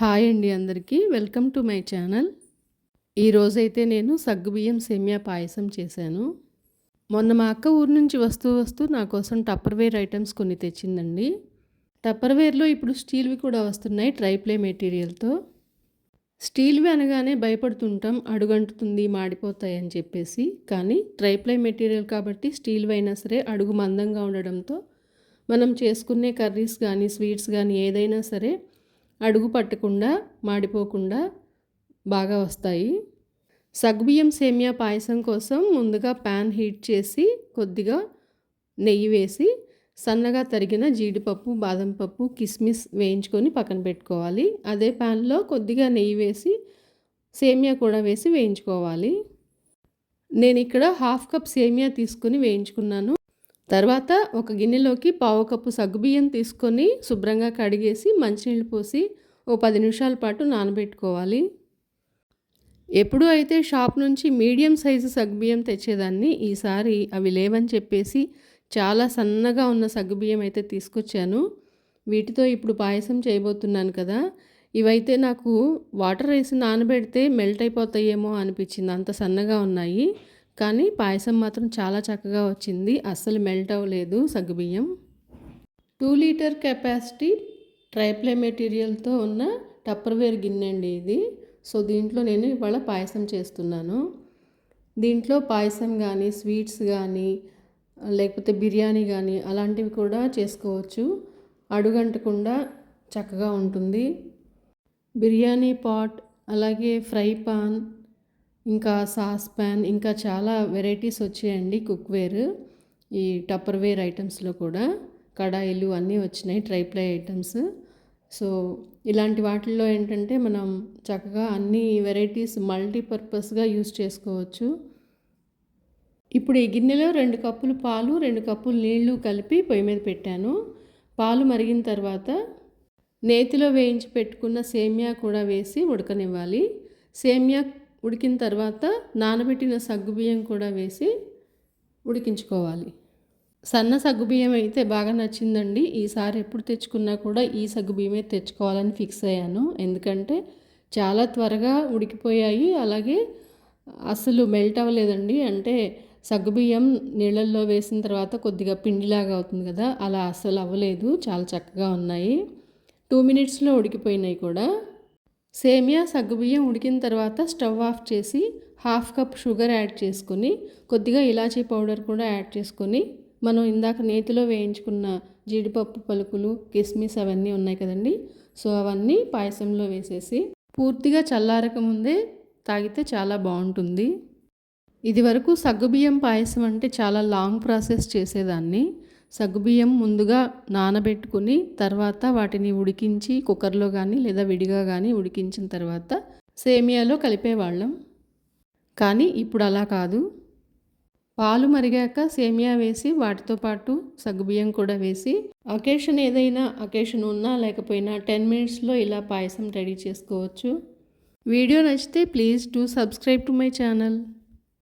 Hi అండి అందరికీ. Welcome to my channel. ఈరోజైతే నేను సగ్గుబియ్యం సేమియా పాయసం చేశాను. మొన్న మా అక్క ఊరు నుంచి వస్తూ వస్తూ నా కోసం టప్పర్వేర్ ఐటమ్స్ కొన్ని తెచ్చిందండి. టప్పర్వేర్లో ఇప్పుడు స్టీల్వి కూడా వస్తున్నాయి ట్రైప్లే మెటీరియల్తో. స్టీల్వి అనగానే భయపడుతుంటాం అడుగంటుతుంది మాడిపోతాయి అని చెప్పేసి. కానీ ట్రైప్లై మెటీరియల్ కాబట్టి స్టీల్వి అయినా సరే అడుగు మందంగా ఉండడంతో మనం చేసుకునే కర్రీస్ కానీ స్వీట్స్ కానీ ఏదైనా సరే అడుగు పట్టకుండా మాడిపోకుండా బాగా వస్తాయి. సగ్బియ్యం సేమియా పాయసం కోసం ముందుగా ప్యాన్ హీట్ చేసి కొద్దిగా నెయ్యి వేసి సన్నగా తరిగిన జీడిపప్పు బాదం పప్పు కిస్మిస్ వేయించుకొని పక్కన పెట్టుకోవాలి. అదే ప్యాన్లో కొద్దిగా నెయ్యి వేసి సేమియా కూడా వేసి వేయించుకోవాలి. నేను ఇక్కడ హాఫ్ కప్ సేమియా తీసుకొని వేయించుకున్నాను. తర్వాత ఒక గిన్నెలోకి పావు కప్పు సగ్గుబియ్యం తీసుకొని శుభ్రంగా కడిగేసి మంచినీళ్ళు పోసి ఓ పది నిమిషాల పాటు నానబెట్టుకోవాలి. ఎప్పుడు అయితే షాప్ నుంచి మీడియం సైజు సగ్గుబియ్యం తెచ్చేదాన్ని ఈసారి అవి లేవని చెప్పేసి చాలా సన్నగా ఉన్న సగ్గుబియ్యం అయితే తీసుకొచ్చాను. వీటితో ఇప్పుడు పాయసం చేయబోతున్నాను కదా. ఇవైతే నాకు వాటర్ వేసి నానబెడితే మెల్ట్ అయిపోతాయేమో అనిపించింది. అంత సన్నగా ఉన్నాయి. కానీ పాయసం మాత్రం చాలా చక్కగా వచ్చింది. అస్సలు మెల్ట్ అవ్వలేదు. సగ్గుబియ్యం. టూ లీటర్ కెపాసిటీ ట్రైప్లే మెటీరియల్తో ఉన్న టప్పర్వేర్ గిన్నె అండి ఇది. సో దీంట్లో నేను ఇవాళ పాయసం చేస్తున్నాను. దీంట్లో పాయసం కానీ స్వీట్స్ కానీ లేకపోతే బిర్యానీ కానీ అలాంటివి కూడా చేసుకోవచ్చు. అడుగంటకుండా చక్కగా ఉంటుంది. బిర్యానీ పాట్ అలాగే ఫ్రై పాన్ ఇంకా సాస్ ప్యాన్ ఇంకా చాలా వెరైటీస్ వచ్చాయండి కుక్వేర్. ఈ టప్పర్వేర్ ఐటమ్స్లో కూడా కడాయిలు అన్నీ వచ్చినాయి ట్రైప్లై ఐటమ్స్. సో ఇలాంటి వాటిల్లో ఏంటంటే మనం చక్కగా అన్ని వెరైటీస్ మల్టీపర్పస్గా యూస్ చేసుకోవచ్చు. ఇప్పుడు ఈ గిన్నెలో రెండు కప్పులు పాలు రెండు కప్పులు నీళ్ళు కలిపి పొయ్యి మీద పెట్టాను. పాలు మరిగిన తర్వాత నేతిలో వేయించి పెట్టుకున్న సేమియా కూడా వేసి ఉడకనివ్వాలి. సేమియా ఉడికిన తర్వాత నానబెట్టిన సగ్గుబియ్యం కూడా వేసి ఉడికించుకోవాలి. సన్న సగ్గుబియ్యం అయితే బాగా నచ్చిందండి. ఈసారి ఎప్పుడు తెచ్చుకున్నా కూడా ఈ సగ్గుబియ్యమే తెచ్చుకోవాలని ఫిక్స్ అయ్యాను. ఎందుకంటే చాలా త్వరగా ఉడికిపోయాయి. అలాగే అసలు మెల్ట్ అవ్వలేదండి. అంటే సగ్గుబియ్యం నీళ్ళల్లో వేసిన తర్వాత కొద్దిగా పిండిలాగా అవుతుంది కదా అలా అస్సలు అవ్వలేదు. చాలా చక్కగా ఉన్నాయి. టూ మినిట్స్లో ఉడికిపోయినాయి కూడా. సేమియా సగ్గుబియ్యం ఉడికిన తర్వాత స్టవ్ ఆఫ్ చేసి హాఫ్ కప్ షుగర్ యాడ్ చేసుకొని కొద్దిగా ఇలాచీ పౌడర్ కూడా యాడ్ చేసుకొని మనం ఇందాక నేతిలో వేయించుకున్న జీడిపప్పు పలుకులు కిస్మిస్ అవన్నీ ఉన్నాయి కదండి. సో అవన్నీ పాయసంలో వేసేసి పూర్తిగా చల్లారక ముందే తాగితే చాలా బాగుంటుంది. ఇది వరకు సగ్గుబియ్యం పాయసం అంటే చాలా లాంగ్ ప్రాసెస్ చేసేదాన్ని. సగ్గుబియ్యం ముందుగా నానబెట్టుకుని తర్వాత వాటిని ఉడికించి కుక్కర్లో కానీ లేదా విడిగా కానీ ఉడికించిన తర్వాత సేమియాలో కలిపేవాళ్ళం కానీ ఇప్పుడు అలా కాదు. పాలు మరిగాక సేమియా వేసి వాటితో పాటు సగ్గుబియ్యం కూడా వేసి అకేషన్ ఏదైనా అకేషన్ ఉన్నా లేకపోయినా టెన్ మినిట్స్లో ఇలా పాయసం రెడీ చేసుకోవచ్చు. వీడియో నచ్చితే please do subscribe to my channel.